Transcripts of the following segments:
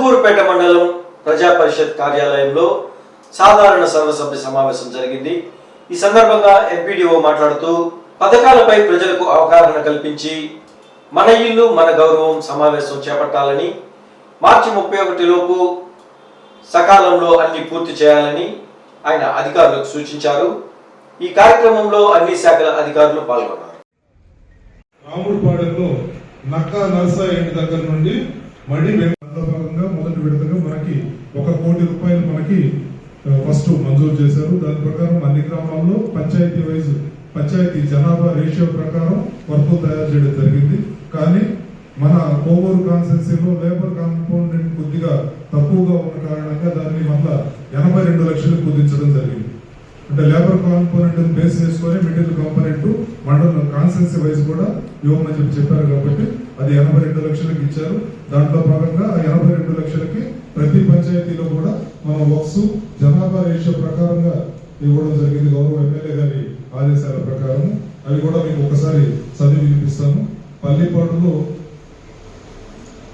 ఇందుకూరుపేట మండలం ప్రజా పరిషత్ కార్యాలయంలో సాధారణ సర్వసభ్య సమావేశం జరిగింది. ఈ సందర్భంగా ఎంపీడీఓ మాట్లాడుతూ పథకాలపై ప్రజలకు అవగాహన కల్పించి మన ఇల్లు మన గౌరవం సమావేశం చేపట్టాలని మార్చి ముప్పై ఒకటి లోపు సకాలంలో అన్ని పూర్తి చేయాలని ఆయన అధికారులకు సూచించారు. ఈ కార్యక్రమంలో అన్ని శాఖల అధికారులు పాల్గొన్నారు. రాముడిపాడెంలో నక్కా నర్సా దగ్గర నుండి మళ్ళీ వెంకటలో భాగంగా మొదటి విడతగా మనకి ఒక కోటి రూపాయలు మనకి ఫస్ట్ మంజూరు చేశారు. దాని ప్రకారం అన్ని గ్రామాల్లో పంచాయతీ వైజ్ పంచాయతీ జనాభా రేషియో ప్రకారం వర్క్ తయారు చేయడం జరిగింది. కానీ మన కోవూరు కాన్స్టెన్సీలో లేబర్ కాంపౌండెంట్ కొద్దిగా తక్కువగా ఉన్న కారణంగా దాన్ని మళ్ళా ఎనభై రెండు లక్షలు కుదించడం జరిగింది. అంటే లేబర్ కాంపోనెంట్ బేస్ చేసుకొని మెటీరియల్ కాంపోనెంట్ మండలం కాన్సెన్సీ వైజ్ కూడా ఇవ్వమని చెప్పి చెప్పారు కాబట్టి అది ఎనభై రెండు లక్షలకు ఇచ్చారు. దాంట్లో భాగంగా ఆ ఎనభై రెండు లక్షలకి ప్రతి పంచాయతీలో కూడా మన వక్స్ జనాభా రేషియో ప్రకారంగా ఇవ్వడం జరిగింది. గౌరవ ఎమ్మెల్యే గారి ఆదేశాల ప్రకారం. అవి కూడా మీకు ఒకసారి చదివి వినిపిస్తాను. పల్లిపాడులో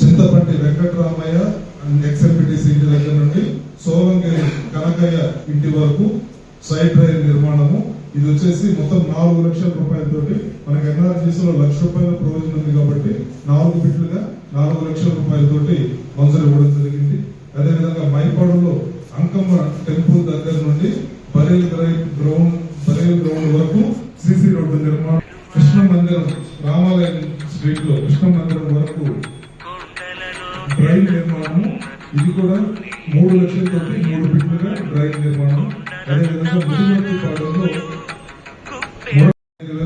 చింతపట్టి వెంకటరామయ్య ఎక్స్ఎంపీటీసీ ఇంటి దగ్గర నుండి సోలంగిరి కనకయ్య ఇంటి వరకు సైడ్ రైల్ నిర్మాణము. ఇది వచ్చేసి మొత్తం నాలుగు లక్షల రూపాయలతోటి మనకి ఎన్ఆర్జీస్లో లక్ష రూపాయల ప్రయోజనం ఉంది కాబట్టి నాలుగు బిట్లుగా నాలుగు లక్షల రూపాయలతోటి మంజూరు ఇవ్వడం జరిగింది. అదేవిధంగా మైపాడులో అంకమ్మ టెంపుల్ దగ్గర నుండి బరేల్ గ్రౌండ్ బరేల్ గ్రౌండ్ వరకు సిసి రోడ్డు నిర్మాణం. కృష్ణ మందిరం రామాలయం స్ట్రీట్లో కృష్ణ మందిరం వరకు డ్రైవ్ నిర్మాణము. ఇది కూడా మూడు లక్షలతోటి మూడు బిట్లుగా డ్రైవ్ నిర్మాణం.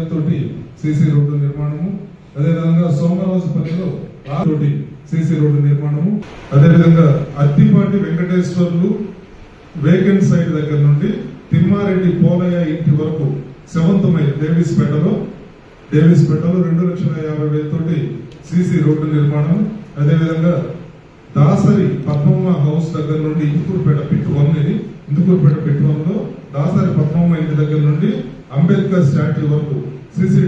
తోటి సిసి రోడ్డు నిర్మాణము అదేవిధంగా సోమరాజుపల్లిలో తోటి సిసి రోడ్డు నిర్మాణము అదేవిధంగా అత్తిపాటి వెంకటేశ్వర్లు వేకెంట్ సైట్ దగ్గర నుండి తిమ్మారెడ్డి పోలయ్య ఇంటి వరకు సెవెంత్ మైల్ డేవిస్పేటలో డేవిస్పేటలో డేవిస్ పేటలో రెండు లక్షల యాభై వేలతోటి సిసి రోడ్డు నిర్మాణం అదేవిధంగా దాసరి పద్మమ్మ హౌస్ దగ్గర నుండి ఇందుకూరుపేట పిట్ వన్ ఇది ఇందుకూరుపేట పిట్ వన్లో దాసరి పద్మమ్మ ఇంటి దగ్గర నుండి అంబేద్కర్ స్టాట్యూ వరకు సిసి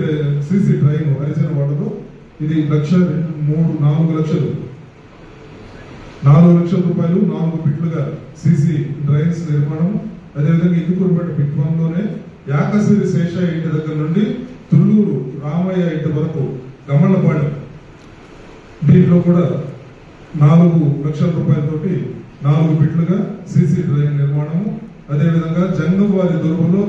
సిసి డ్రైవ్ హరిజన వాడలో ఇది లక్ష మూడు నాలుగు లక్షలు. నాలుగు లక్షల రూపాయలు నాలుగు పిట్లుగా సిసి డ్రైన్స్ నిర్మాణం అదేవిధంగా ఇందుకూరుపేట పిట్ వన్లోనే యాకసిరి శేష ఇంటి దగ్గర నుండి తుళ్ళూరు రామయ్య ఇంటి వరకు గమలపాడు దీంట్లో కూడా నాలుగు లక్షల రూపాయలతోటి నాలుగు బిట్లుగా సిసి డ్రైన్ నిర్మాణము. అదేవిధంగా జంగవారి దొరుకులో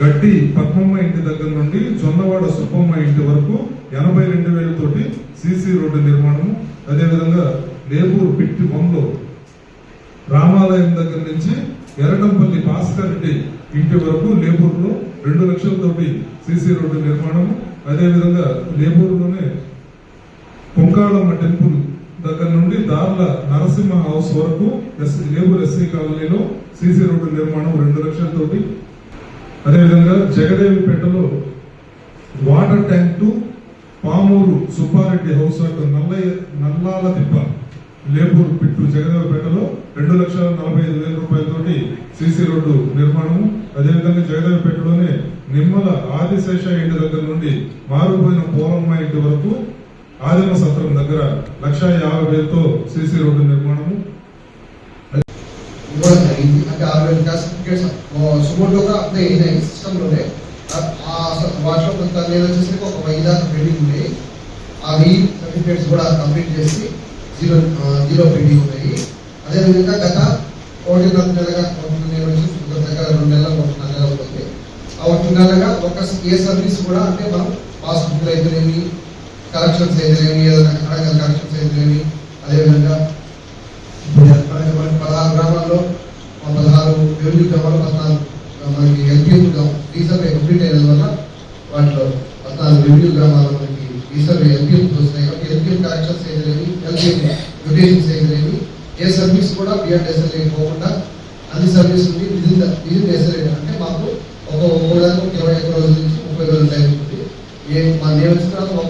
గడ్డి పద్మమ్మ ఇంటి దగ్గర నుండి జొన్నవాడ సుబ్బమ్మ ఇంటి వరకు ఎనభై రెండు వేలతోటి సిసి రోడ్డు నిర్మాణము. అదేవిధంగా లేబూరు పిట్టి బొమ్మలో రామాలయం దగ్గర నుంచి ఎర్రడంపల్లి భాస్కర్ రెడ్డి ఇంటి వరకు లేబూరులో రెండు లక్షలతోటి సిసి రోడ్డు నిర్మాణము. అదేవిధంగా లేబూరులోనే కొంకాళమ్మ టెంపుల్ దగ్గర నుండి దార్ల నరసింహ హౌస్ వరకు ఎస్ లేబుర్ ఎస్సీ కాలనీలో సీసీ రోడ్డు నిర్మాణం రెండు లక్షలతోటి. అదేవిధంగా జగదేవిపేటలో water tank to Pamuru Subbareddy house అటు నల్లయ్య నల్లాల దిబ్బ లేబూర్ పిట్టు జగదేవిపేటలో రెండు లక్షల నలభై ఐదు వేల రూపాయలతోటి సీసీ రోడ్డు నిర్మాణం అదేవిధంగా జగదేవిపేటలోనే నిమ్మల ఆదిశేష ఇంటి దగ్గర నుండి మారుపోయిన పోలమ్మ ఇంటి వరకు ఆదిమ సత్రం దగ్గర లక్ష యాభై వేలతో సీసీ రోడ్డు నిర్మాణము. అంటే ఆరు వేల కూడా అప్లై అయినాయి సిస్టంలోనే ఆ వాటిలో కొంత నేను వచ్చేసరికి ఒక వెయ్యి దాకా పెండింగ్ ఉన్నాయి ఆ వెయ్యి సర్టిఫికేట్స్ కూడా కంప్లీట్ చేసి జీరో జీరో పెండింగ్ ఉన్నాయి. అదేవిధంగా గత ఒకటిన్నర నెలగా నేను వచ్చి ఒక దగ్గర రెండు నెలల ఒకటిన్నర అవుతుంది ఆ ఒకటి ఒక ఏ సర్వీస్ కూడా అంటే మనం పాస్బుక్ అయితేనేమి కలెక్షన్స్ అయితేనేమి ఏదైనా అడగల కలెక్షన్స్ అయితేనేమి అదేవిధంగా ఇప్పుడు మనకి పదహారు గ్రామాల్లో పదహారు రెవెన్యూ గ్రామాలు పద్నాలుగు మనకి ఎల్పిఎం రీసర్వే కంప్లీట్ అయిన వల్ల వాటిలో పద్నాలుగు రెవెన్యూ గ్రామాలు మనకి రీసర్వే ఎల్పిఎం వస్తున్నాయి. కాబట్టి ఎల్పిఎం కలెక్షన్స్ చేయలేని ఎల్పిఎం మ్యూటేషన్స్ చేయలేని ఏ సర్వీస్ కూడా బిఆర్ఎస్ఎల్ పోకుండా అన్ని సర్వీస్ ఉంది విజిన్ విజిన్ ఎస్ఎల్ఏ అంటే మాకు ఒక ఒక దాకా ఇరవై ఐదు రోజుల నుంచి ముప్పై రోజుల టైం ఉంటుంది. ఏ మా నేను వచ్చిన తర్వాత ఒక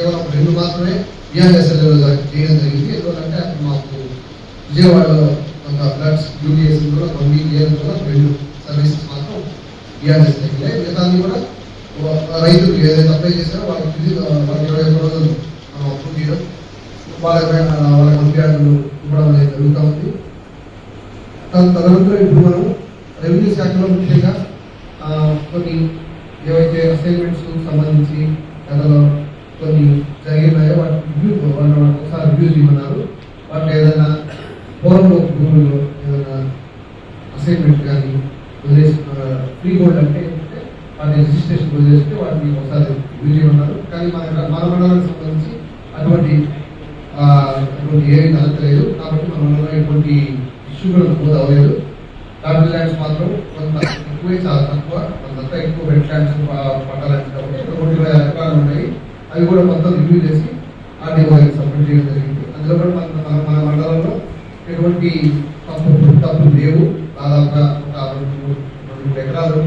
కేవలం రెండు మాత్రమే బిఆర్ఎస్ఎల్ చేయడం జరిగింది. ఎందుకంటే అప్పుడు మాకు విజయవాడలో కొంత ఫ్లడ్స్ డ్యూటీ కూడా వన్ వీక్ ఇయర్ కూడా రెండు సర్వీసెస్ మాత్రం బిఆర్ఎస్ తగ్గినాయి మిగతాన్ని కూడా వ- రైతులు ఏదైతే అప్లై చేశారో వాళ్ళకి వాళ్ళకి ఇరవై ఒక్క రోజులు మనం అప్రూవ్ చేయడం. వాళ్ళ వాళ్ళ కంప్యూటర్లు ఇవ్వడం అనేది జరుగుతూ ఉంది. తన- తదనంతరం ఇప్పుడు మనం రెవెన్యూ శాఖలో ముఖ్యంగా కొన్ని ఏవైతే అసైన్మెంట్స్ సంబంధించి గతంలో కొన్ని జరిగినాయో. వాటి రివ్యూ ఒకసారి రివ్యూ చేయమన్నారు వాటిలో ఏదైనా పూర్వంలో భూముల్లో ఏదైనా అసైన్మెంట్ కానీ వదిలేసి ఫ్రీ గోల్డ్ అంటే వాటి రిజిస్ట్రేషన్ వదిలేస్తే వాటిని ఒకసారి రివ్యూ చేయమన్నారు కానీ మన మన మండలానికి సంబంధించి అటువంటి అటువంటి ఏమీ కలగలేదు కాబట్టి మన మండలంలో ఎటువంటి ఇష్యూ కూడా నమోదు అవ్వలేదు. కార్బన్ ల్యాండ్స్ మాత్రం కొంత ఎక్కువే చాలా తక్కువ కొంత ఎక్కువ వెట్ ల్యాండ్స్ పట్టాలంటే కాబట్టి ఇక్కడ నూట ఇరవై ఎకరాలు ఉన్నాయి. అవి కూడా మొత్తం రివ్యూ చేసి ఆర్డీఓ సబ్మిట్ చేయడం జరిగింది. అందులో కూడా మన మన- మండలంలో ఎటువంటి తప్పు తప్పులు లేవు. దాదాపుగా ఒక రెండు రెండు ఎకరాలు.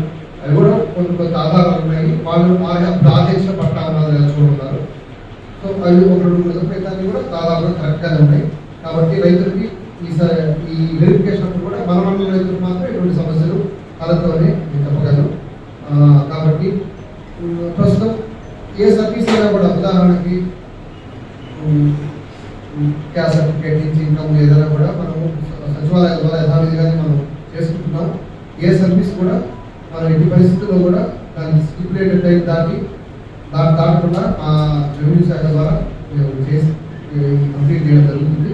అవి కూడా కొన్ని కొంత ఆధారాలు ఉన్నాయి. వాళ్ళు ప్రాదేశిక పట్టాలు ఉన్నది చూడున్నారు సో అవి ఒక రెండు మూడు కూడా దాదాపుగా కరెక్ట్గానే ఉన్నాయి. కాబట్టి రైతులకి ఈ ఈ వెరిఫికేషన్ కూడా మన మండల రైతులకు మాత్రం ఎటువంటి సమస్యలు కలతోనే నేను చెప్పగలను ఆ, కాబట్టి ఉమ్, ప్రస్తుతం ఏ సర్వీస్ అయినా కూడా ఉదాహరణకి క్యాస్ట్ సర్టిఫికేట్ నుంచి ఇన్కమ్ ఏదైనా కూడా మనము సచివాలయం ద్వారా యథావిధిగానే మనం చేసుకుంటున్నాం. ఏ సర్వీస్ కూడా మనం ఎట్టి పరిస్థితుల్లో కూడా దాన్ని స్టిపులేటెడ్ టైం దాటి దాన్ని దాటకుండా ఆ రెవెన్యూ శాఖ ద్వారా మేము చేసి కంప్లీట్ చేయడం జరుగుతుంది.